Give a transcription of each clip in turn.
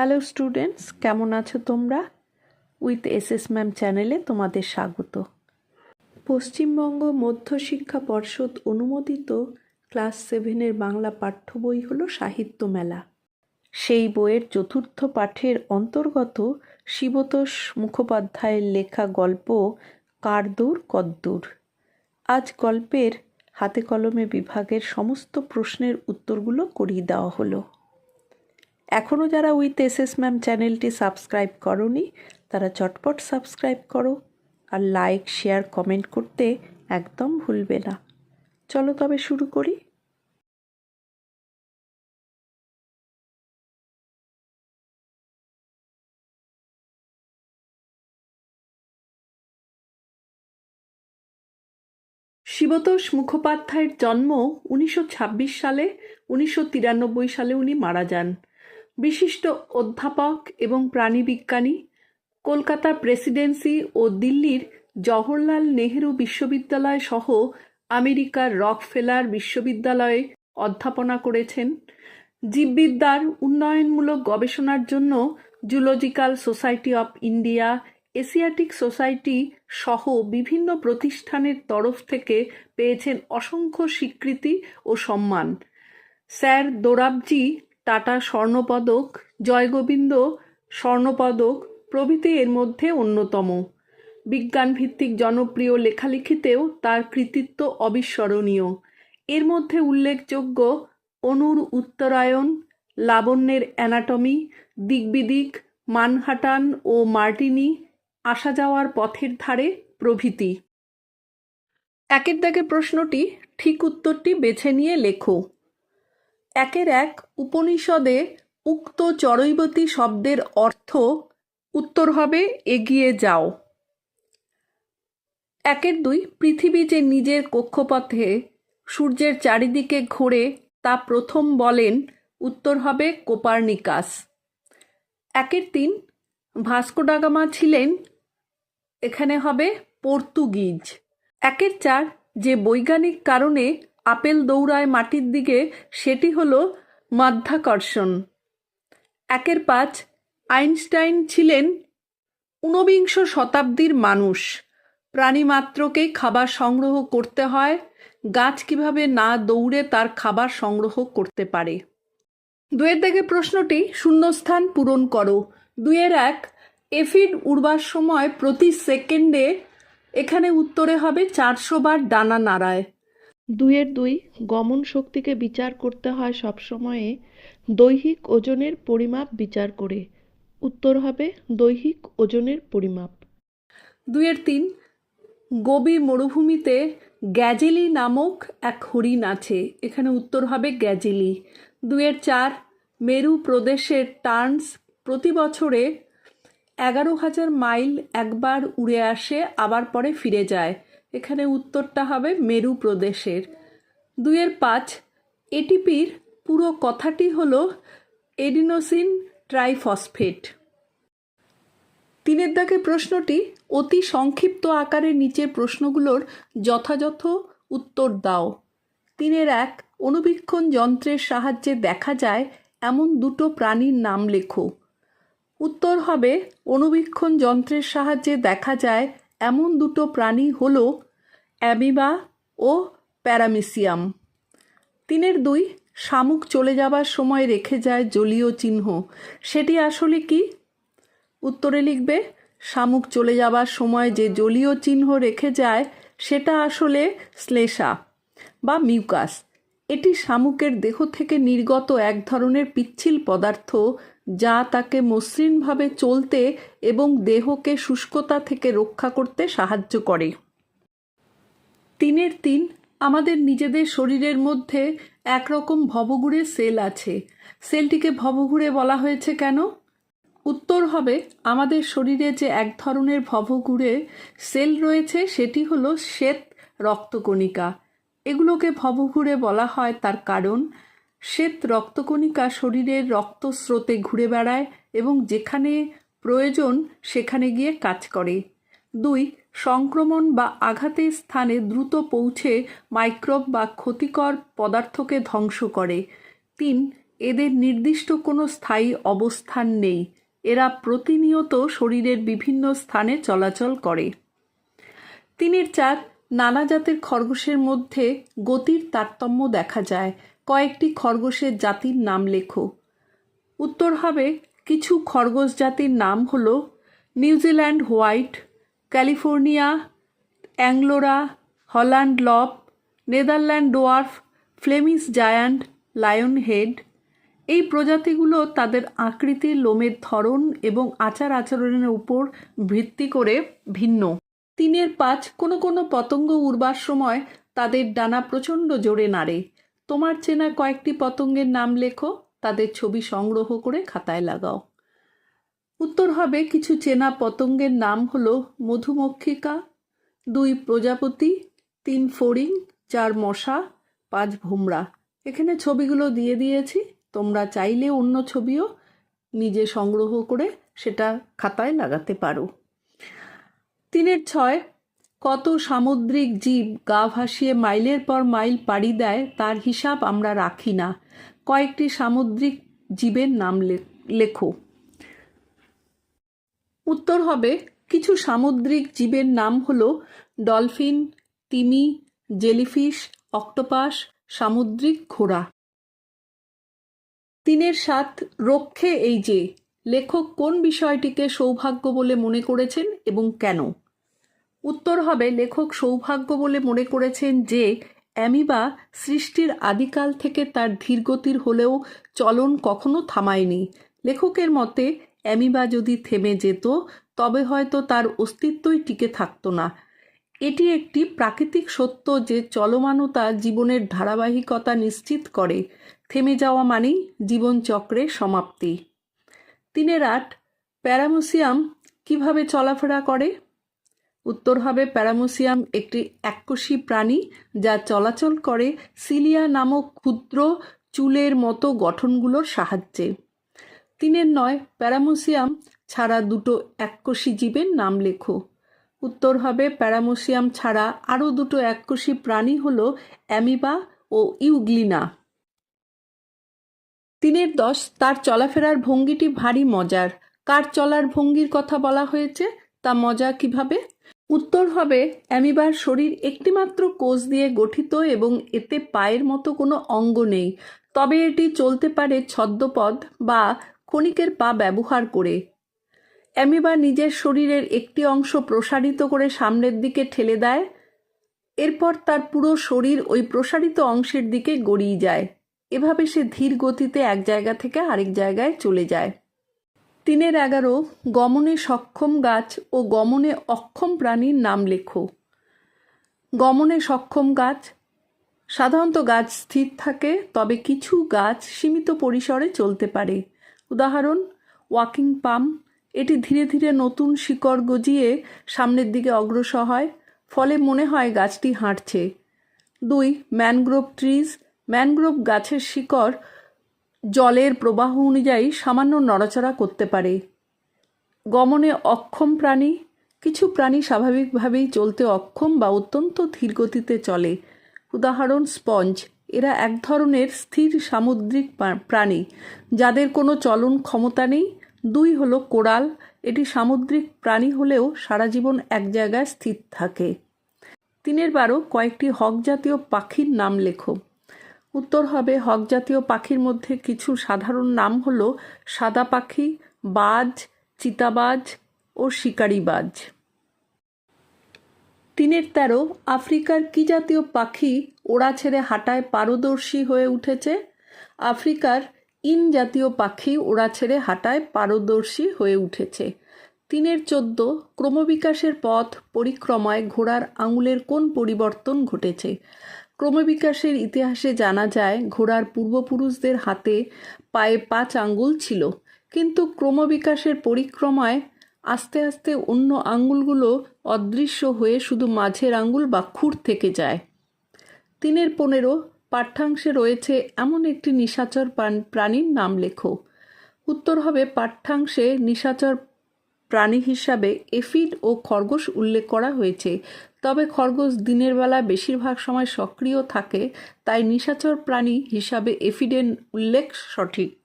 Hello students কেমন আছো তোমরা? উইথ এস এস ম্যাম চ্যানেলে তোমাদের স্বাগত। পশ্চিমবঙ্গ মধ্য শিক্ষা পর্ষদ অনুমোদিত ক্লাস সেভেনের বাংলা পাঠ্য বই হলো সাহিত্য মেলা। সেই বইয়ের চতুর্থ পাঠের অন্তর্গত শিবতোষ মুখোপাধ্যায়ের লেখা গল্প কারদূর কদ্দূর আজ গল্পের হাতে কলমে বিভাগের সমস্ত প্রশ্নের উত্তরগুলো করিয়ে দেওয়া হলো। এখনও যারা উইথ এস এস ম্যাম চ্যানেলটি সাবস্ক্রাইব করনি, তারা চটপট সাবস্ক্রাইব করো আর লাইক শেয়ার কমেন্ট করতে একদম ভুলবে না। চলো তবে শুরু করি। শিবতোষ মুখোপাধ্যায়ের জন্ম উনিশশো ছাব্বিশ সালে, উনিশশো তিরানব্বই সালে উনি মারা যান। বিশিষ্ট অধ্যাপক এবং প্রাণীবিজ্ঞানী কলকাতা প্রেসিডেন্সি ও দিল্লির জওহরলাল নেহেরু বিশ্ববিদ্যালয় সহ আমেরিকার রকফেলার বিশ্ববিদ্যালয়ে অধ্যাপনা করেছেন। জীববিদ্যার উন্নয়নমূলক গবেষণার জন্য zoological society of India, Asiatic society সহ বিভিন্ন প্রতিষ্ঠানের তরফ থেকে পেয়েছেন অসংখ্য স্বীকৃতি ও সম্মান। স্যার দোরাবজি টাটা স্বর্ণপদক, জয়গোবিন্দ স্বর্ণপদক প্রভৃতি এর মধ্যে অন্যতম। বিজ্ঞানভিত্তিক জনপ্রিয় লেখালেখিতেও তার কৃতিত্ব অবিস্মরণীয়। এর মধ্যে উল্লেখযোগ্য অনুর উত্তরায়ণ, লাবণ্যের অ্যানাটমি দিকবিদিক মানহাটান ও মার্টিনি আসা যাওয়ার পথের ধারে প্রভৃতি। একের দাগের প্রশ্নটি, ঠিক উত্তরটি বেছে নিয়ে লেখো। একের এক উপনিষদে উক্ত চরৈবতী শব্দের অর্থ, উত্তর হবে, এগিয়ে যাও। একের দুই, পৃথিবী যে নিজের কক্ষপথে সূর্যের চারিদিকে ঘোরে, তা প্রথম বলেন, উত্তর হবে কোপার্নিকাস। একের তিন, ভাস্কো ডাগামা ছিলেন, এখানে হবে পর্তুগিজ। একের চার, যে বৈজ্ঞানিক কারণে আপেল দৌড়ায় মাটির দিকে, সেটি হলো মাধ্যাকর্ষণ। একের পাঁচ, আইনস্টাইন ছিলেন ঊনবিংশ শতাব্দীর মানুষ। প্রাণীমাত্রকেই খাবার সংগ্রহ করতে হয়। গাছ কীভাবে না দৌড়ে তার খাবার সংগ্রহ করতে পারে? দুয়ের দাগে প্রশ্নটি শূন্যস্থান পূরণ করো। দুয়ের এক, এফিড উড়বার সময় প্রতি সেকেন্ডে এখানে উত্তরে হবে চারশো বার ডানা নাড়ায়। দুইয়ের দুই গমন শক্তিকে বিচার করতে হয় সবসময়ে দৈহিক ওজনের পরিমাপ বিচার করে। উত্তর হবে দৈহিক ওজনের পরিমাপ। দুইয়ের তিন, গবি মরুভূমিতে গ্যাজেলি নামক এক হরিণ আছে। এখানে উত্তর হবে গ্যাজেলি। দুইয়ের চার, মেরু প্রদেশের টার্নস প্রতি বছরে এগারো হাজার মাইল একবার উড়ে আসে, আবার পরে ফিরে যায়। এখানে উত্তরটা হবে মেরু প্রদেশের। দুইয়ের পাঁচ, এটিপির পুরো কথাটি হল এডিনোসিন ট্রাইফসফেট। তিনের দাগে প্রশ্নটি অতি সংক্ষিপ্ত আকারে নিচের প্রশ্নগুলোর যথাযথ উত্তর দাও। তিনের এক, অনুবীক্ষণ যন্ত্রের সাহায্যে দেখা যায় এমন দুটো প্রাণীর নাম লেখো। উত্তর হবে, অনুবীক্ষণ যন্ত্রের সাহায্যে দেখা যায় এমন দুটো প্রাণী হল অ্যামিবা ও প্যারামিসিয়াম। তিনের দুই শামুক চলে যাবার সময় রেখে যায় জলীয় চিহ্ন। সেটি আসলে কি? উত্তরে লিখবে, শামুক চলে যাবার সময় যে জলীয় চিহ্ন রেখে যায়, সেটা আসলে শ্লেষা বা মিউকাস। এটি শামুকের দেহ থেকে নির্গত এক ধরনের পিচ্ছিল পদার্থ যা তাকে মসৃণভাবে চলতে এবং দেহকে শুষ্কতা থেকে রক্ষা করতে সাহায্য করে। তিনের তিন, আমাদের নিজেদের শরীরের মধ্যে একরকম ভবঘুরে সেল আছে। সেলটিকে ভবঘুরে বলা হয়েছে কেন? উত্তর হবে, আমাদের শরীরে যে এক ধরনের ভবঘুরে সেল রয়েছে সেটি হলো শ্বেত রক্তকণিকা। এগুলোকে ভবঘুরে বলা হয় তার কারণ। শ্বেত রক্তকণিকা শরীরের রক্তস্রোতে ঘুরে বেড়ায় এবং যেখানে প্রয়োজন সেখানে গিয়ে কাজ করে। দুই, সংক্রমণ বা আঘাতের স্থানে দ্রুত পৌঁছে মাইক্রোব বা ক্ষতিকর পদার্থকে ধ্বংস করে। তিন, এদের নির্দিষ্ট কোনো স্থায়ী অবস্থান নেই। এরা প্রতিনিয়ত শরীরের বিভিন্ন স্থানে চলাচল করে। তিনের চার নানা জাতের খরগোশের মধ্যে গতির তারতম্য দেখা যায়। কয়েকটি খরগোশের জাতির নাম লেখো। উত্তর হবে, কিছু খরগোশ জাতির নাম হল New Zealand white, California, অ্যাংলোরা, Holland lop, Netherland dwarf Flemish giant, lion head. এই প্রজাতিগুলো তাদের আকৃতি লোমের ধরন এবং আচার আচরণের উপর ভিত্তি করে ভিন্ন। তিনের পাঁচ কোনো কোনো পতঙ্গ উড়বার সময় তাদের ডানা প্রচণ্ড জোরে নাড়ে। তোমার চেনা কয়েকটি পতঙ্গের নাম লেখো, তাদের ছবি সংগ্রহ করে খাতায় লাগাও। উত্তর হবে, কিছু চেনা পতঙ্গের নাম হলো মধুমক্ষিকা, দুই প্রজাপতি, তিন ফড়িং, চার মশা, পাঁচ ভুমরা। এখানে ছবিগুলো দিয়ে দিয়েছি, তোমরা চাইলে অন্য ছবিও নিজে সংগ্রহ করে সেটা খাতায় লাগাতে পারো। তিনের ছয়, কত সামুদ্রিক জীব গা ভাসিয়ে মাইলের পর মাইল পাড়ি দেয়, তার হিসাব আমরা রাখি না। কয়েকটি সামুদ্রিক জীবের নাম লেখো। উত্তর হবে, কিছু সামুদ্রিক জীবের নাম হলো ডলফিন, তিমি, জেলিফিশ, অক্টোপাস, সামুদ্রিক ঘোড়া। তিনের সাত, রক্ষে এই যে, লেখক কোন বিষয়টিকে সৌভাগ্য বলে মনে করেছেন এবং কেন? উত্তর হবে লেখক সৌভাগ্য বলে মনে করেছেন যে, অ্যামিবা সৃষ্টির আদিকাল থেকে তার ধীরগতির হলেও চলন কখনো থামায়নি। লেখকের মতে, অ্যামিবা যদি থেমে যেত, তবে হয়তো তার অস্তিত্বই টিকে থাকতো না। এটি একটি প্রাকৃতিক সত্য যে চলমানতা জীবনের ধারাবাহিকতা নিশ্চিত করে। থেমে যাওয়া মানেই জীবনচক্রের সমাপ্তি। তিনের আট, প্যারামোসিয়াম কীভাবে চলাফেরা করে? উত্তর হবে প্যারামোসিয়াম, একটি এককোষী প্রাণী যা চলাচল করে সিলিয়া নামক ক্ষুদ্র চুলের মতো গঠনগুলোর সাহায্যে। তিনের নয়, প্যারামোসিয়াম ছাড়া দুটো এককোষী জীবের নাম লেখো। উত্তর হবে প্যারামোসিয়াম ছাড়া আরও দুটো এককোষী প্রাণী হল অ্যামিবা ও ইউগ্লিনা। তিনের দশ, তার চলাফেরার ভঙ্গিটি ভারী মজার। কার চলার ভঙ্গির কথা বলা হয়েছে তা মজা কীভাবে? উত্তর হবে, অ্যামিবার শরীর একটিমাত্র কোষ দিয়ে গঠিত এবং এতে পায়ের মতো কোনো অঙ্গ নেই। তবে এটি চলতে পারে ছদ্মপদ বা ক্ষণিকের পা ব্যবহার করে। অ্যামিবা নিজের শরীরের একটি অংশ প্রসারিত করে সামনের দিকে ঠেলে দেয়, এরপর তার পুরো শরীর ওই প্রসারিত অংশের দিকে গড়িয়ে যায়। এভাবে সে ধীর গতিতে এক জায়গা থেকে আরেক জায়গায় চলে যায়। তিনের এগারো, গমনে সক্ষম গাছ ও গমনে অক্ষম প্রাণীর নাম লেখো। গমনে সক্ষম গাছ, সাধারণত গাছ স্থির থাকে, তবে কিছু গাছ সীমিত পরিসরে চলতে পারে। উদাহরণ, ওয়াকিং পাম, এটি ধীরে ধীরে নতুন শিকড় গজিয়ে সামনের দিকে অগ্রসর হয়, ফলে মনে হয় গাছটি হাঁটছে। দুই, ম্যানগ্রোভ ট্রিজ, ম্যানগ্রোভ গাছের শিকড় জলের প্রবাহ অনুযায়ী সামান্য নড়াচড়া করতে পারে। গমনে অক্ষম প্রাণী, কিছু প্রাণী স্বাভাবিকভাবেই চলতে অক্ষম বা অত্যন্ত ধীরগতিতে চলে। উদাহরণ, স্পঞ্জ। এরা এক ধরনের স্থির সামুদ্রিক প্রাণী। যাদের কোনো চলন ক্ষমতা নেই। দুই হলো কোরাল এটি সামুদ্রিক প্রাণী হলেও সারা জীবন এক জায়গায় স্থির থাকে। তিনের বারো, কয়েকটি হক জাতীয় পাখির নাম লেখো। উত্তর হবে হক জাতীয় পাখির মধ্যে কিছু সাধারণ নাম হলো সাদা পাখি, বাজ, চিতাবাজ ও শিকারিবাজ। তিনের তেরো, আফ্রিকার কি জাতীয় পাখি ওড়া ছেড়ে হাঁটায় পারদর্শী হয়ে উঠেছে? আফ্রিকার ইন জাতীয় পাখি ওড়া ছেড়ে হাঁটায় পারদর্শী হয়ে উঠেছে। তিনের চোদ্দ, ক্রমবিকাশের পথ পরিক্রমায় ঘোড়ার আঙুলের কোন পরিবর্তন ঘটেছে? ক্রমবিকাশের ইতিহাসে জানা যায়, ঘোড়ার পূর্বপুরুষদের হাতে পায়ে পাঁচ আঙ্গুল ছিল। কিন্তু ক্রমবিকাশের পরিক্রমায় আস্তে আস্তে অন্য আঙ্গুলগুলো অদৃশ্য হয়ে শুধু মাঝের আঙ্গুল বা খুর থেকে যায়। তিনের পনেরো পাঠ্যাংশে রয়েছে এমন একটি নিশাচর প্রাণ- প্রাণীর নাম লেখো। উত্তর হবে পাঠ্যাংশে নিশাচর প্রাণী হিসাবে এফিড ও খরগোশ উল্লেখ করা হয়েছে। তবে খরগোশ দিনের বেলা বেশিরভাগ সময় সক্রিয় থাকে, তাই নিশাচর প্রাণী হিসাবে এফিডেন উল্লেখ সঠিক।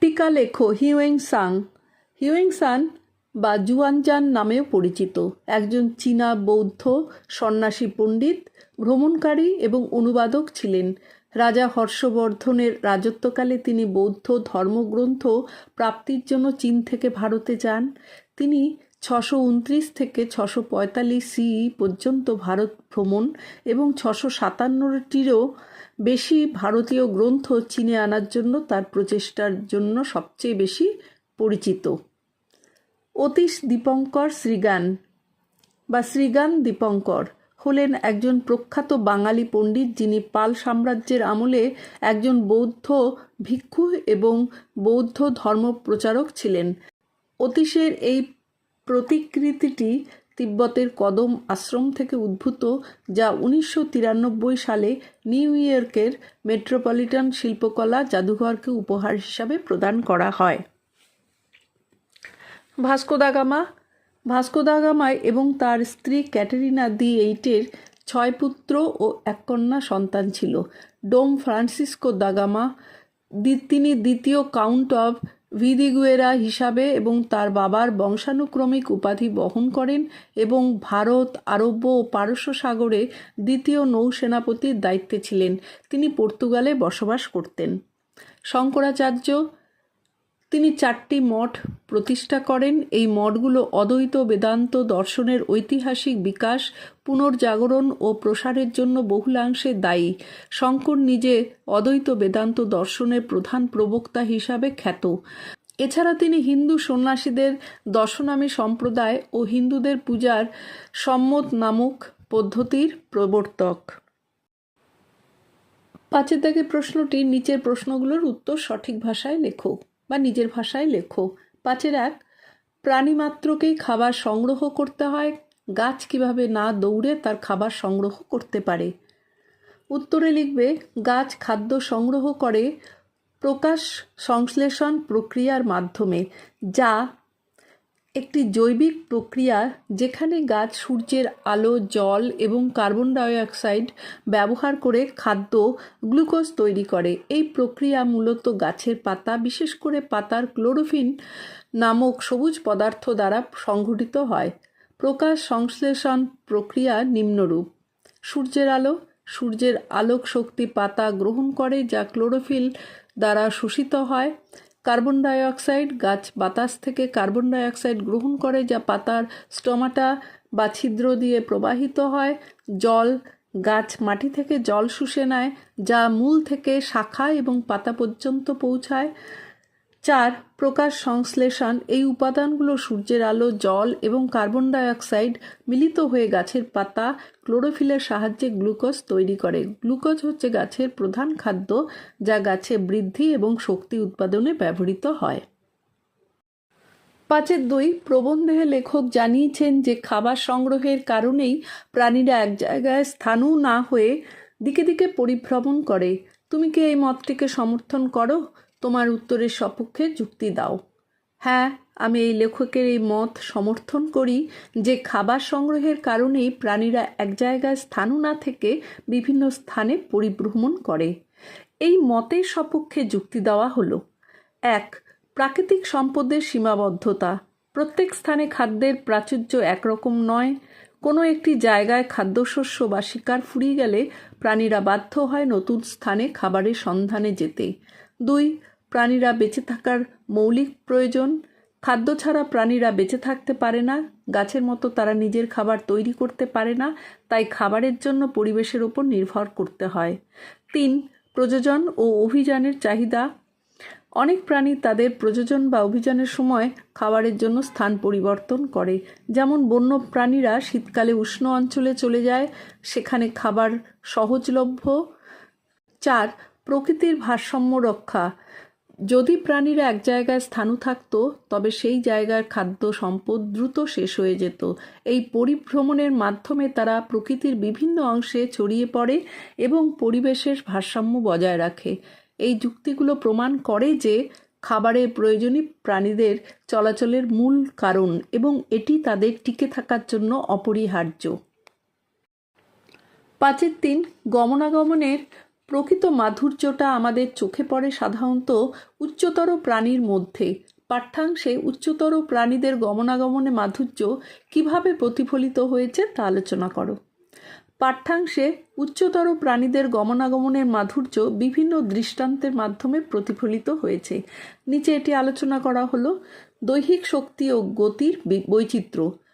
টিকা লেখো, হিউয়েং সাং। হিউয়েং সান বা জুয়ানজান নামেও পরিচিত। একজন চীনা বৌদ্ধ সন্ন্যাসী পণ্ডিত, ভ্রমণকারী এবং অনুবাদক ছিলেন। রাজা হর্ষবর্ধনের রাজত্বকালে তিনি বৌদ্ধ ধর্মগ্রন্থ প্রাপ্তির জন্য চীন থেকে ভারতে যান। তিনি ছশো উনত্রিশ থেকে ছশো পঁয়তাল্লিশ সি পর্যন্ত ভারত ভ্রমণ এবং ছশো সাতান্নটিরও বেশি ভারতীয় গ্রন্থ চীনে আনার জন্য তার প্রচেষ্টার জন্য সবচেয়ে বেশি পরিচিত। অতীশ দীপঙ্কর শ্রীগান বা শ্রীগান দীপঙ্কর হলেন একজন প্রখ্যাত বাঙালি পণ্ডিত যিনি পাল সাম্রাজ্যের আমলে একজন বৌদ্ধ ভিক্ষু এবং বৌদ্ধ ধর্ম প্রচারক ছিলেন। অতীশের এই প্রতিকৃতিটি তিব্বতের কদম আশ্রম থেকে উদ্ভূত, যা উনিশশো তিরানব্বই সালে নিউ ইয়র্কের মেট্রোপলিটন শিল্পকলা জাদুঘরকে উপহার হিসাবে প্রদান করা হয়। Vasco gamma. ভাস্কো এবং তার স্ত্রী ক্যাটারিনা দি এইটের ছয় পুত্র ও এক কন্যা সন্তান ছিল। ডোম ফ্রান্সিসকো দা গামা, দি- তিনি দ্বিতীয় কাউন্ট অফ ভিদিগুয়েরা হিসাবে এবং তার বাবার বংশানুক্রমিক উপাধি বহন করেন এবং ভারত, আরব্য ও পারস্য সাগরে দ্বিতীয় নৌসেনাপতির দায়িত্বে ছিলেন। তিনি পর্তুগালে বসবাস করতেন। শঙ্করাচার্য তিনি চারটি মঠ প্রতিষ্ঠা করেন। এই মঠগুলো অদ্বৈত বেদান্ত দর্শনের ঐতিহাসিক বিকাশ, পুনর্জাগরণ ও প্রসারের জন্য বহুলাংশে দায়ী। শঙ্কর নিজে অদ্বৈত বেদান্ত দর্শনের প্রধান প্রবক্তা হিসাবে খ্যাত। এছাড়া তিনি হিন্দু সন্ন্যাসীদের দশনামী সম্প্রদায় ও হিন্দুদের পূজার সম্মত নামক পদ্ধতির প্রবর্তক। পাঁচের দাগে প্রশ্নটি নিচের প্রশ্নগুলোর উত্তর সঠিক ভাষায় লেখো। বা নিজের ভাষায় লেখো। পাঁচের এক, প্রাণীমাত্রকেই খাবার সংগ্রহ করতে হয়। গাছ কীভাবে না দৌড়ে তার খাবার সংগ্রহ করতে পারে। উত্তরে লিখবে, গাছ খাদ্য সংগ্রহ করে প্রকাশ, সংশ্লেষণ প্রক্রিয়ার মাধ্যমে, যা একটি জৈবিক প্রক্রিয়া যেখানে গাছ সূর্যের আলো, জল এবং কার্বন ডাইঅক্সাইড ব্যবহার করে খাদ্য, গ্লুকোজ তৈরি করে। এই প্রক্রিয়া মূলত গাছের পাতা, বিশেষ করে পাতার ক্লোরোফিন নামক সবুজ পদার্থ দ্বারা সংঘটিত হয়। প্রকাশ সংশ্লেষণ প্রক্রিয়া নিম্নরূপ। সূর্যের আলো, সূর্যের আলোক শক্তি পাতা গ্রহণ করে যা ক্লোরোফিল দ্বারা শোষিত হয়। কার্বন ডাইঅক্সাইড গাছ বাতাস থেকে কার্বন ডাইঅক্সাইড গ্রহণ করে, যা পাতার স্টমাটা বা ছিদ্র দিয়ে প্রবাহিত হয়। জল গাছ মাটি থেকে জল শুষে নেয়, যা মূল থেকে শাখা এবং পাতা পর্যন্ত পৌঁছায়। চার, প্রকাশ সংশ্লেষণ। এই উপাদানগুলো সূর্যের আলো, জল এবং কার্বন ডাইঅক্সাইড মিলিত হয়ে গাছের পাতা ক্লোরোফিলের সাহায্যে গ্লুকোজ তৈরি করে। গ্লুকোজ হচ্ছে গাছের প্রধান খাদ্য যা গাছে বৃদ্ধি এবং শক্তি উৎপাদনে ব্যবহৃত হয়। পাঁচের দুই প্রবন্ধে লেখক জানিয়েছেন যে খাবার সংগ্রহের কারণেই প্রাণীরা এক জায়গায় স্থানু না হয়ে দিকে দিকে পরিভ্রমণ করে। তুমি কি এই মতটিকে সমর্থন করো? তোমার উত্তরের সপক্ষে যুক্তি দাও। হ্যাঁ আমি এই লেখকের এই মত সমর্থন করি যে খাবার সংগ্রহের কারণেই প্রাণীরা এক জায়গায় স্থানু না থেকে বিভিন্ন স্থানে পরিভ্রমণ করে। এই মতের সপক্ষে যুক্তি দেওয়া হলো। এক, প্রাকৃতিক সম্পদের সীমাবদ্ধতা। প্রত্যেক স্থানে খাদ্যের প্রাচুর্য একরকম নয়। কোনো একটি জায়গায় খাদ্যশস্য বা শিকার ফুরিয়ে গেলে প্রাণীরা বাধ্য হয় নতুন স্থানে খাবারের সন্ধানে যেতে। দুই, প্রাণীরা বেঁচে থাকার মৌলিক প্রয়োজন। খাদ্য ছাড়া প্রাণীরা বেঁচে থাকতে পারে না। গাছের মতো তারা নিজের খাবার তৈরি করতে পারে না, তাই খাবারের জন্য পরিবেশের উপর নির্ভর করতে হয়। তিন, প্রযোজন ও অভিযানের চাহিদা। অনেক প্রাণী তাদের প্রযোজন বা অভিযানের সময় খাবারের জন্য স্থান পরিবর্তন করে। যেমন বন্য প্রাণীরা শীতকালে উষ্ণ অঞ্চলে চলে যায়, সেখানে খাবার সহজলভ্য। চার প্রকৃতির ভারসাম্য রক্ষা। যদি প্রাণীরা এক জায়গায় স্থানু থাকতো, তবে সেই জায়গার খাদ্য সম্পদ দ্রুত শেষ হয়ে যেত। এই পরিভ্রমণের মাধ্যমে তারা প্রকৃতির বিভিন্ন অংশে ছড়িয়ে পড়ে এবং পরিবেশের ভারসাম্য বজায় রাখে। এই যুক্তিগুলো প্রমাণ করে যে খাবারের প্রয়োজনই প্রাণীদের চলাচলের মূল কারণ এবং এটি তাদের টিকে থাকার জন্য অপরিহার্য। পাঁচের তিন, গমনাগমনের প্রকৃত মাধুর্যটা আমাদের চোখে পড়ে সাধারণত উচ্চতর প্রাণীর মধ্যে। পাঠ্যাংশে উচ্চতর প্রাণীদের গমনাগমনে মাধুর্য কীভাবে প্রতিফলিত হয়েছে তা আলোচনা করো। পাঠ্যাংশে উচ্চতর প্রাণীদের গমনাগমনের মাধুর্য বিভিন্ন দৃষ্টান্তের মাধ্যমে প্রতিফলিত হয়েছে। নিচে এটি আলোচনা করা হলো, দৈহিক শক্তি ও গতির বৈচিত্র্য।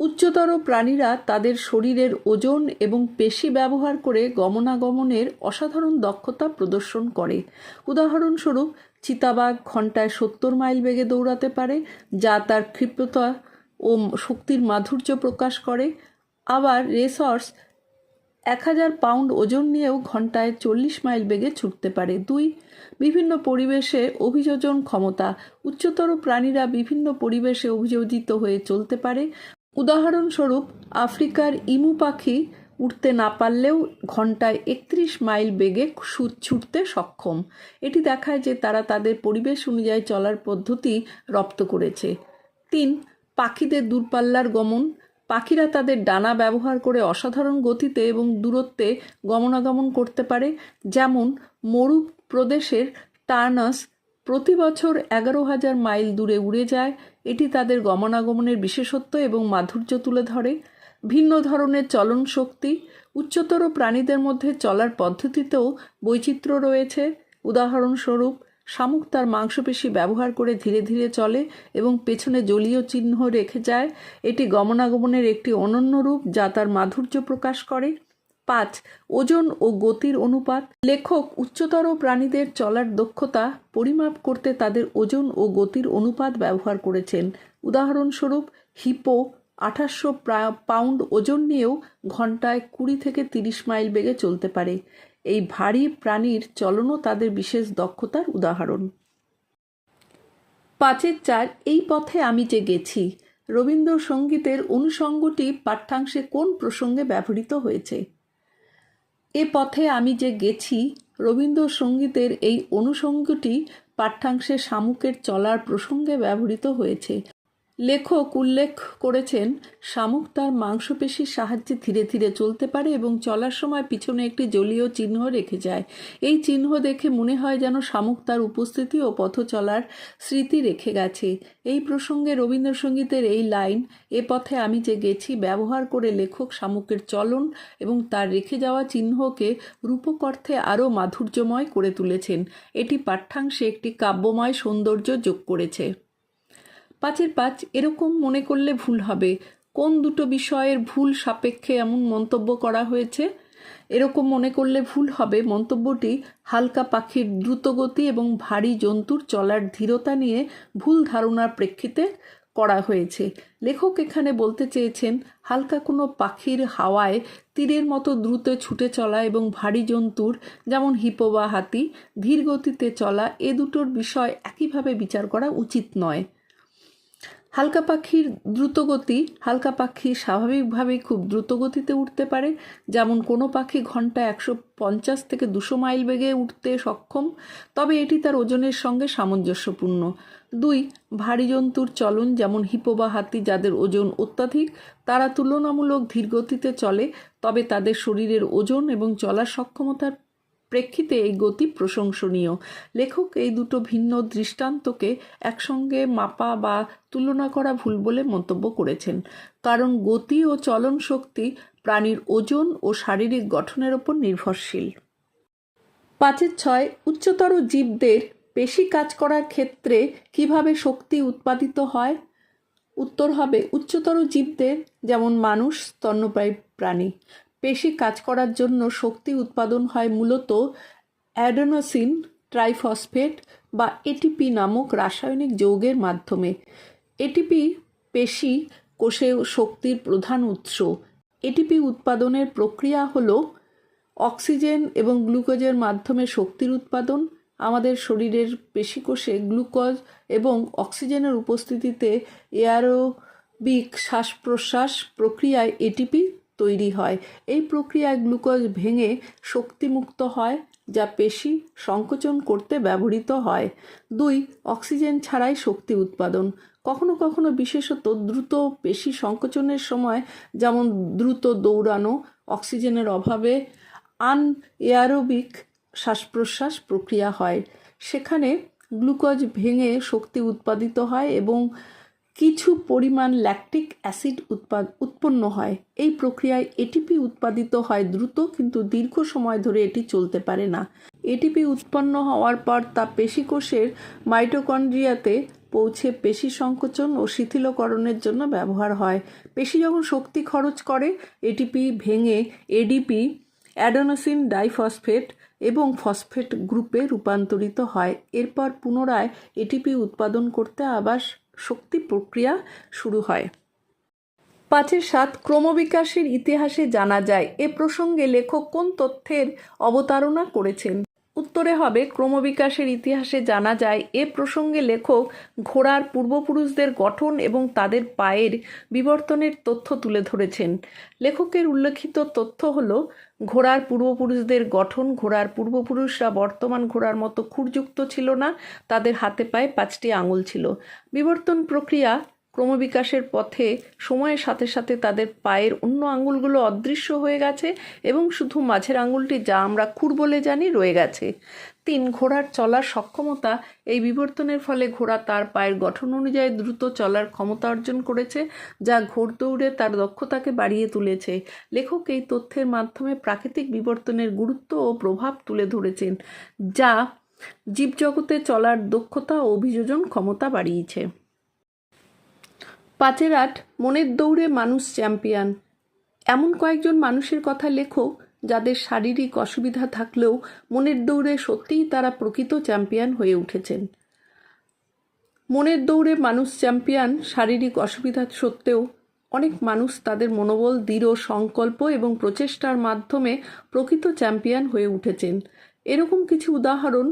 উচ্চতর প্রাণীরা তাদের শরীরের ওজন এবং পেশি ব্যবহার করে গমনাগমনের অসাধারণ দক্ষতা প্রদর্শন করে। উদাহরণস্বরূপ, চিতাবাঘ ঘন্টায় সত্তর মাইল বেগে দৌড়াতে পারে, যা তার ক্ষিপ্রতা ও শক্তির মাধুর্য প্রকাশ করে। আবার রেসর্স এক হাজার পাউন্ড ওজন নিয়েও ঘন্টায় চল্লিশ মাইল বেগে ছুটতে পারে। দুই, বিভিন্ন পরিবেশে অভিযোজন ক্ষমতা। উচ্চতর প্রাণীরা বিভিন্ন পরিবেশে অভিযোজিত হয়ে চলতে পারে। উদাহরণস্বরূপ, আফ্রিকার ইমু পাখি উঠতে না পারলেও ঘন্টায় একত্রিশ মাইল বেগে ছুটতে সক্ষম। এটি দেখায় যে তারা তাদের পরিবেশ অনুযায়ী চলার পদ্ধতি রপ্ত করেছে। তিন, পাখিদের দূরপাল্লার গমন। পাখিরা তাদের ডানা ব্যবহার করে অসাধারণ গতিতে এবং দূরত্বে গমনাগমন করতে পারে, যেমন মরু প্রদেশের টার্নাস প্রতি বছর এগারো হাজার মাইল দূরে উড়ে যায়। এটি তাদের গমনাগমনের বিশেষত্ব এবং মাধুর্য তুলে ধরে। ভিন্ন ধরনের চলন শক্তি, উচ্চতর প্রাণীদের মধ্যে চলার পদ্ধতিতেও বৈচিত্র্য রয়েছে। উদাহরণস্বরূপ, শামুক তার মাংসপেশি ব্যবহার করে ধীরে ধীরে চলে এবং পেছনে জলীয় চিহ্ন রেখে যায়। এটি গমনাগমনের একটি অনন্য রূপ যা তার মাধুর্য প্রকাশ করে। পাঁচ ওজন ও গতির অনুপাত, লেখক উচ্চতর প্রাণীদের চলার দক্ষতা, পরিমাপ করতে তাদের ওজন ও গতির অনুপাত ব্যবহার করেছেন। উদাহরণস্বরূপ, হিপো আঠাশশো পাউন্ড ওজন নিয়েও ঘন্টায় কুড়ি থেকে তিরিশ মাইল বেগে চলতে পারে। এই ভারী প্রাণীর চলনও তাদের বিশেষ দক্ষতার উদাহরণ। পাঁচের চার, এই পথে আমি যে গেছি। রবীন্দ্রসঙ্গীতের অনুষঙ্গটি পাঠ্যাংশে কোন প্রসঙ্গে ব্যবহৃত হয়েছে? এ পথে আমি যে গেছি রবীন্দ্রসঙ্গীতের এই অনুষঙ্গটি পাঠ্যাংশে শামুকের চলার প্রসঙ্গে ব্যবহৃত হয়েছে। লেখক উল্লেখ করেছেন, শামুক তার মাংসপেশির সাহায্যে ধীরে ধীরে চলতে পারে এবং চলার সময় পিছনে একটি জলীয় চিহ্ন রেখে যায়। এই চিহ্ন দেখে মনে হয় যেন শামুক তার উপস্থিতি ও পথ চলার স্মৃতি রেখে গেছে। এই প্রসঙ্গে রবীন্দ্রসঙ্গীতের এই লাইন, এ পথে আমি যে গেছি ব্যবহার করে লেখক শামুকের চলন এবং তার রেখে যাওয়া চিহ্নকে রূপক অর্থে আরও মাধুর্যময় করে তুলেছেন। এটি পাঠ্যাংশে একটি কাব্যময় সৌন্দর্য যোগ করেছে। পাঁচের পাঁচ এরকম মনে করলে ভুল হবে। কোন দুটো বিষয়ের ভুল সাপেক্ষে এমন মন্তব্য করা হয়েছে? এরকম মনে করলে ভুল হবে। মন্তব্যটি হালকা পাখির দ্রুতগতি এবং ভারী জন্তুর চলার ধীরতা নিয়ে ভুল ধারণার প্রেক্ষিতে করা হয়েছে। লেখক এখানে বলতে চেয়েছেন, হালকা কোনো পাখির হাওয়ায় তীরের মতো দ্রুত ছুটে চলা এবং ভারী জন্তুর, যেমন হিপো বা হাতি ধীর গতিতে চলা, এ দুটোর বিষয় একইভাবে বিচার করা উচিত নয়। হালকা পাখির দ্রুতগতি, হালকা পাখি স্বাভাবিকভাবেই খুব দ্রুতগতিতে উঠতে পারে। যেমন কোনো পাখি ঘণ্টা একশো পঞ্চাশ থেকে দুশো মাইল বেগে উঠতে সক্ষম, তবে এটি তার ওজনের সঙ্গে সামঞ্জস্যপূর্ণ। দুই, ভারী জন্তুর চলন, যেমন হিপো বা হাতি, যাদের ওজন অত্যাধিক, তারা তুলনামূলক ধীরগতিতে চলে, তবে তাদের শরীরের ওজন এবং চলার সক্ষমতার প্রেক্ষিতে এই গতি প্রশংসনীয়। লেখক এই দুটো ভিন্ন দৃষ্টান্তকে একসঙ্গে মাপা বা তুলনা করা ভুল বলে মন্তব্য করেছেন। কারণ গতি ও চলন শক্তি প্রাণীর ওজন ও শারীরিক গঠনের ওপর নির্ভরশীল। পাঁচের ছয়, উচ্চতর জীবদের পেশি কাজ করার ক্ষেত্রে কীভাবে শক্তি উৎপাদিত হয়? উত্তর হবে, উচ্চতর জীবদের, যেমন মানুষ, স্তন্যপায়ী প্রাণী। পেশি কাজ করার জন্য শক্তি উৎপাদন হয় মূলত অ্যাডোনোসিন, ট্রাইফসফেট বা এটিপি নামক রাসায়নিক যৌগের মাধ্যমে। এটিপি পেশি কোষে শক্তির প্রধান উৎস। এটিপি উৎপাদনের প্রক্রিয়া হল অক্সিজেন এবং গ্লুকোজের মাধ্যমে শক্তির উৎপাদন। আমাদের শরীরের পেশিকোষে গ্লুকোজ এবং অক্সিজেনের উপস্থিতিতে এয়ারোবিক শ্বাস প্রশ্বাস প্রক্রিয়ায় এটিপি তৈরি হয়। এই প্রক্রিয়ায় গ্লুকোজ ভেঙে শক্তিমুক্ত হয়, যা পেশি সংকোচন করতে ব্যবহৃত হয়। দুই, অক্সিজেন ছাড়াই শক্তি উৎপাদন। কখনো কখনো বিশেষত দ্রুত পেশি সংকোচনের সময়, যেমন দ্রুত দৌড়ানো, অক্সিজেনের অভাবে আন এয়ারোবিক শ্বাস প্রশ্বাস প্রক্রিয়া হয়। সেখানে গ্লুকোজ ভেঙে শক্তি উৎপাদিত হয় এবং কিছু পরিমাণ ল্যাকটিক অ্যাসিড উৎপাদ, উৎপন্ন হয়। এই প্রক্রিয়ায় এটিপি উৎপাদিত হয় দ্রুত কিন্তু দীর্ঘ সময় ধরে এটি চলতে পারে না। এটিপি উৎপন্ন হওয়ার পর তা পেশিকোষের মাইটোকন্ড্রিয়াতে পৌঁছে পেশি সংকোচন ও শিথিলকরণের জন্য ব্যবহার হয়। পেশি যখন শক্তি খরচ করে এটিপি ভেঙে এডিপি অ্যাডোনোসিন ডাইফসফেট এবং ফসফেট গ্রুপে রূপান্তরিত হয়। এরপর পুনরায় এটিপি উৎপাদন করতে আবার শক্তি প্রক্রিয়া শুরু হয়। পাঁচের সাত ক্রমবিকাশের ইতিহাসে জানা যায়। এ প্রসঙ্গে লেখক কোন তথ্যের অবতারণা করেছেন? উত্তরে হবে, ক্রমবিকাশের ইতিহাসে জানা যায়, এ প্রসঙ্গে লেখক ঘোড়ার পূর্বপুরুষদের গঠন এবং তাদের পায়ের বিবর্তনের তথ্য তুলে ধরেছেন। লেখকের উল্লেখিত তথ্য হল, ঘোড়ার পূর্বপুরুষদের গঠন, ঘোড়ার পূর্বপুরুষরা বর্তমান ঘোড়ার মতো খুরযুক্ত ছিল না, তাদের হাতে পায়ে পাঁচটি আঙুল ছিল। বিবর্তন প্রক্রিয়া ক্রমবিকাশের পথে সময়ের সাথে সাথে তাদের পায়ের অন্য আঙুলগুলো অদৃশ্য হয়ে গেছে এবং শুধু মাঝের আঙুলটি যা আমরা খুর বলে জানি রয়ে গেছে। তিন ঘোড়ার চলার সক্ষমতা এই বিবর্তনের ফলে ঘোড়া তার পায়ের গঠন অনুযায়ী দ্রুত চলার ক্ষমতা অর্জন করেছে, যা ঘোড়দৌড়ে তার দক্ষতাকে বাড়িয়ে তুলেছে। লেখক এই তথ্যের মাধ্যমে প্রাকৃতিক বিবর্তনের গুরুত্ব ও প্রভাব তুলে ধরেছেন, যা জীবজগতে চলার দক্ষতা ও অভিযোজন ক্ষমতা বাড়িয়েছে। পাঁচের আট, মনের দৌড়ে মানুষ চ্যাম্পিয়ন। এমন কয়েকজন মানুষের কথা লেখো যাদের শারীরিক অসুবিধা থাকলেও মনের দৌড়ে সত্যিই তারা প্রকৃত চ্যাম্পিয়ন হয়ে উঠেছেন। মনের দৌড়ে মানুষ চ্যাম্পিয়ন শারীরিক অসুবিধা সত্ত্বেও অনেক মানুষ তাদের মনোবল, দৃঢ় সংকল্প এবং প্রচেষ্টার মাধ্যমে প্রকৃত চ্যাম্পিয়ন হয়ে উঠেছেন। এরকম কিছু উদাহরণ,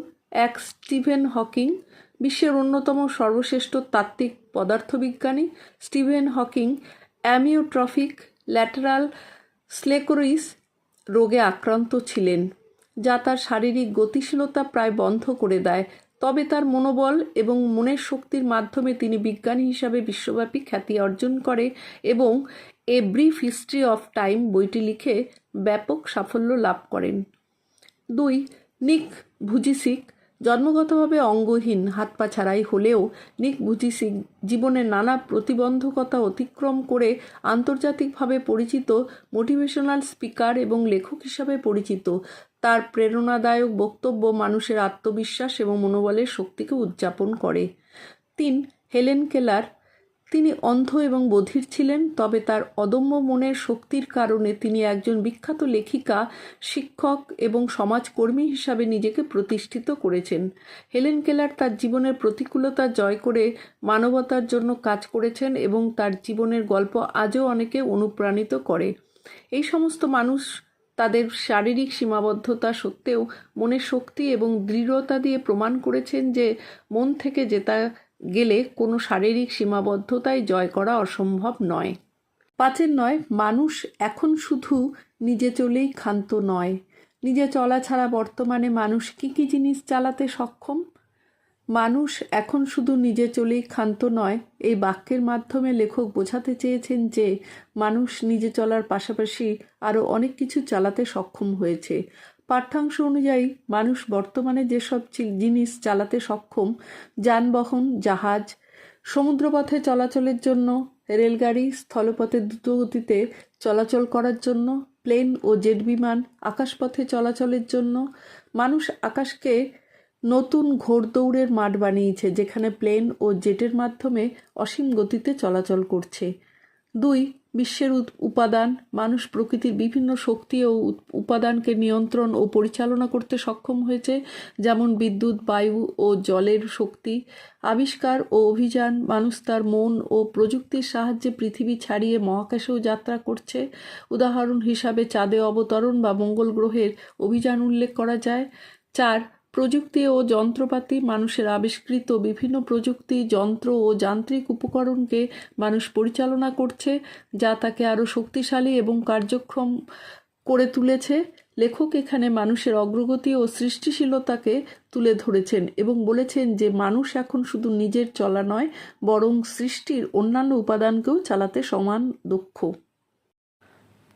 এক স্টিভেন হকিং বিশ্বের অন্যতম সর্বশ্রেষ্ঠ তাত্ত্বিক পদার্থবিজ্ঞানী Stephen Hawking amyotrophic lateral sclerosis রোগে আক্রান্ত ছিলেন, যা তার শারীরিক গতিশীলতা প্রায় বন্ধ করে দেয়। তবে তার মনোবল এবং মনের শক্তির মাধ্যমে তিনি বিজ্ঞানী হিসাবে বিশ্বব্যাপী খ্যাতি অর্জন করে এবং a brief history of time বইটি লিখে ব্যাপক সাফল্য লাভ করেন। দুই, নিক ভুজিসিক জন্মগতভাবে অঙ্গহীন, হাত পা ছাড়াই হলেও নিক ভুজিসিক জীবনের নানা প্রতিবন্ধকতা অতিক্রম করে আন্তর্জাতিকভাবে পরিচিত, মোটিভেশনাল স্পিকার এবং লেখক হিসাবে পরিচিত। তার প্রেরণাদায়ক বক্তব্য মানুষের আত্মবিশ্বাস এবং মনোবলের শক্তিকে উদযাপন করে। তিন, হেলেন কেলার তিনি অন্ধ এবং বধির ছিলেন, তবে তার অদম্য মনের শক্তির কারণে তিনি একজন বিখ্যাত লেখিকা, শিক্ষক এবং সমাজকর্মী হিসাবে নিজেকে প্রতিষ্ঠিত করেছেন। হেলেন কেলার তার জীবনের প্রতিকূলতা জয় করে মানবতার জন্য কাজ করেছেন এবং তার জীবনের গল্প আজও অনেকে অনুপ্রাণিত করে। এই সমস্ত মানুষ তাদের শারীরিক সীমাবদ্ধতা সত্ত্বেও মনের শক্তি এবং দৃঢ়তা দিয়ে প্রমাণ করেছেন যে মন থেকে জেতা গেলে কোনো শারীরিক সীমাবদ্ধতাই জয় করা অসম্ভব নয়। পাঁচের নয়, মানুষ এখন শুধু নিজে চলেই ক্ষান্ত নয়। নিজে চলা ছাড়া বর্তমানে মানুষ কী কী জিনিস চালাতে সক্ষম? মানুষ এখন শুধু নিজে চলেই ক্ষান্ত নয়। এই বাক্যের মাধ্যমে লেখক বোঝাতে চেয়েছেন যে, মানুষ নিজে চলার পাশাপাশি আরও অনেক কিছু চালাতে সক্ষম হয়েছে। পাঠ্যাংশ অনুযায়ী মানুষ বর্তমানে যেসব জিনিস চালাতে সক্ষম, যানবাহন, জাহাজ, সমুদ্রপথে চলাচলের জন্য, রেলগাড়ি, স্থলপথে দ্রুতগতিতে চলাচল করার জন্য, প্লেন ও জেট বিমান, আকাশপথে চলাচলের জন্য, মানুষ আকাশকে নতুন ঘোড়দৌড়ের মাঠ বানিয়েছে, যেখানে প্লেন ও জেটের মাধ্যমে অসীম গতিতে চলাচল করছে। দুই বিশ্বের উপাদান, মানুষ প্রকৃতির বিভিন্ন শক্তি ও উপাদানকে নিয়ন্ত্রণ ও পরিচালনা করতে সক্ষম হয়েছে, যেমন বিদ্যুৎ, বায়ু ও জলের শক্তি। আবিষ্কার ও অভিযান, মানুষ তার মন ও প্রযুক্তির সাহায্যে পৃথিবী ছাড়িয়ে মহাকাশেও যাত্রা করছে। উদাহরণ হিসাবে চাঁদে অবতরণ বা মঙ্গল গ্রহের অভিযান উল্লেখ করা যায়। চার প্রযুক্তি ও যন্ত্রপাতি, মানুষের আবিষ্কৃত বিভিন্ন প্রযুক্তি, যন্ত্র ও যান্ত্রিক উপকরণকে মানুষ পরিচালনা করছে, যা তাকে আরও শক্তিশালী এবং কার্যক্ষম করে তুলেছে। লেখক এখানে মানুষের অগ্রগতি ও সৃষ্টিশীলতাকে তুলে ধরেছেন এবং বলেছেন যে মানুষ এখন শুধু নিজের চলা নয়, বরং সৃষ্টির অন্যান্য উপাদানকেও চালাতে সমান দক্ষ।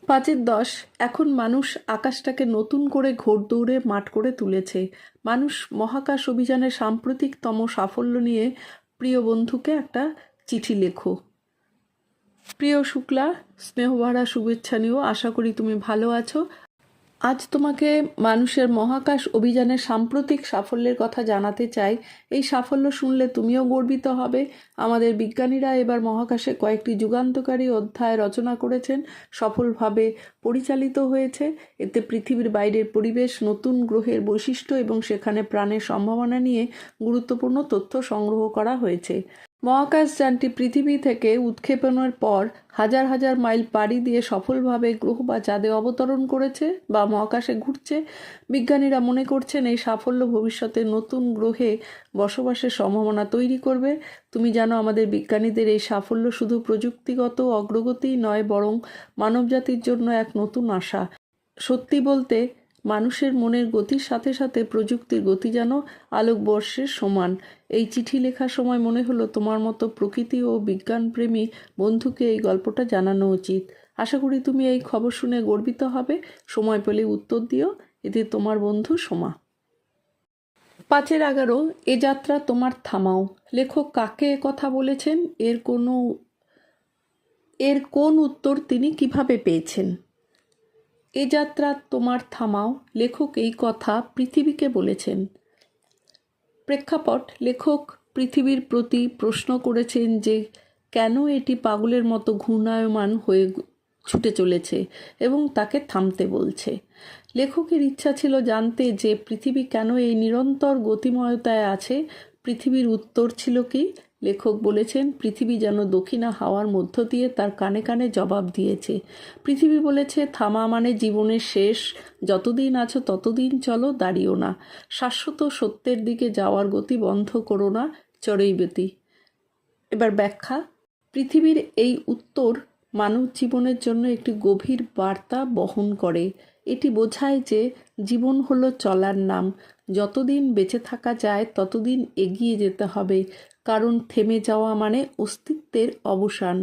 পাঁচের দশ, এখন মানুষ আকাশটাকে নতুন করে ঘোড়দৌড়ে মাঠ করে তুলেছে। মানুষ মহাকাশ অভিযানের সাম্প্রতিকতম সাফল্য নিয়ে প্রিয় বন্ধুকে একটা চিঠি লেখো। প্রিয় শুক্লা স্নেহভরা শুভেচ্ছা নিয়েও আশা করি তুমি ভালো আছো। আজ তোমাকে মানুষের মহাকাশ অভিযানের সাম্প্রতিক সাফল্যের কথা জানাতে চাই। এই সাফল্য শুনলে তুমিও গর্বিত হবে। আমাদের বিজ্ঞানীরা এবার মহাকাশে কয়েকটি যুগান্তকারী অধ্যায় রচনা করেছেন, সফলভাবে পরিচালিত হয়েছে। এতে পৃথিবীর বাইরের পরিবেশ, নতুন গ্রহের বৈশিষ্ট্য এবং সেখানে প্রাণের সম্ভাবনা নিয়ে গুরুত্বপূর্ণ তথ্য সংগ্রহ করা হয়েছে। মহাকাশযানটি পৃথিবী থেকে উৎক্ষেপণের পর হাজার হাজার মাইল পাড়ি দিয়ে সফলভাবে গ্রহ বা চাঁদে অবতরণ করেছে বা মহাকাশে ঘুরছে। বিজ্ঞানীরা মনে করছেন এই সাফল্য ভবিষ্যতে নতুন গ্রহে বসবাসের সম্ভাবনা তৈরি করবে। তুমি জানো, আমাদের বিজ্ঞানীদের এই সাফল্য শুধু প্রযুক্তিগত অগ্রগতিই নয়, বরং মানবজাতির জন্য এক নতুন আশা। সত্যি বলতে মানুষের মনের গতির সাথে সাথে প্রযুক্তির গতি যেন আলোকবর্ষের সমান। এই চিঠি লেখার সময় মনে হলো তোমার মতো প্রকৃতি ও বিজ্ঞানপ্রেমী বন্ধুকে এই গল্পটা জানানো উচিত। আশা করি তুমি এই খবর শুনে গর্বিত হবে। সময় পেলে উত্তর দিও। এতে তোমার বন্ধু সোমা। পাঁচের এগারো, এ যাত্রা তোমার থামাও। লেখক কাকে কথা বলেছেন? এর কোনো, এর কোন উত্তর তিনি কীভাবে পেয়েছেন? এ যাত্রা তোমার থামাও, লেখক এই কথা পৃথিবীকে বলেছেন। প্রেক্ষাপট, লেখক পৃথিবীর প্রতি প্রশ্ন করেছেন যে কেন এটি পাগলের মতো ঘূর্ণায়মান হয়ে ছুটে চলেছে এবং তাকে থামতে বলছে। লেখকের ইচ্ছা ছিল জানতে যে পৃথিবী কেন এই নিরন্তর গতিময়তায় আছে, পৃথিবীর উত্তর ছিল কি লেখক বলেছেন, পৃথিবী যেন দক্ষিণা হাওয়ার মধ্য দিয়ে তার কানে কানে জবাব দিয়েছে। পৃথিবী বলেছে, থামা মানে জীবনের শেষ। যতদিন আছো ততদিন চলো, দাঁড়িও না। শাশ্বত সত্যের দিকে যাওয়ার গতি বন্ধ করো না চড়ৈবতী এবার ব্যাখ্যা, পৃথিবীর এই উত্তর মানব জীবনের জন্য একটি গভীর বার্তা বহন করে। এটি বোঝায় যে জীবন হলো চলার নাম। যতদিন বেঁচে থাকা যায়, ততদিন এগিয়ে যেতে হবে। কারণ থেমে যাওয়া মানে অস্তিত্বের অবসান।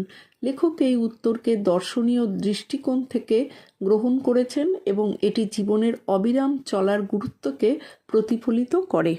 লেখক এই উত্তরকে দর্শনীয় দৃষ্টিকোণ থেকে গ্রহণ করেছেন এবং এটি জীবনের অবিরাম চলার গুরুত্বকে প্রতিফলিত করে।